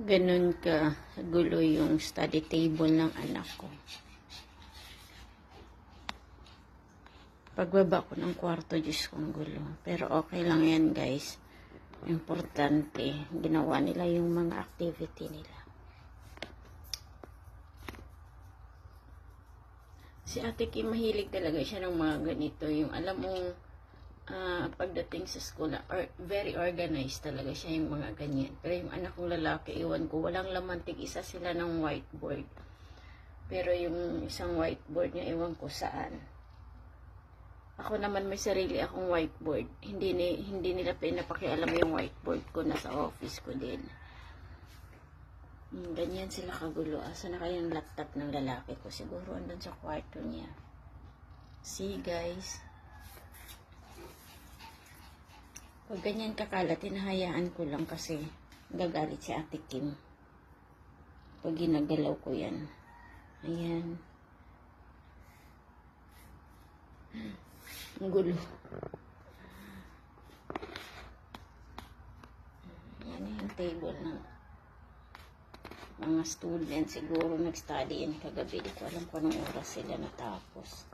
ganun ka gulo yung study table ng anak ko. Pagbaba ko ng kwarto, Diyos kong gulo. Pero okay lang yan, guys. Importante, ginawa nila yung mga activity nila. Si Ate Kim, mahilig talaga siya ng mga ganito. Yung alam mong ah, pagdating sa school, or, very organized talaga siya yung mga ganyan. Pero yung anak kong lalaki, iwan ko, walang laman, tig isa sila ng whiteboard. Pero yung isang whiteboard niya, iwan ko saan. Ako naman may sarili akong whiteboard. Hindi, ni, hindi nila pinapakialam yung whiteboard ko. Nasa office ko din. Hmm, ganyan sila kagulo. Asa na kayang laptop ng lalaki ko? Siguro andun sa kwarto niya. See guys. Pag ganyan kakalat, hinahayaan ko lang kasi gagalit si Ate Kim. Pag ginagalaw ko yan. Ayan. Ang gulo. Yan yung table ng mga student. Siguro nag-study in kagabi. Di ko alam kung anong oras sila natapos.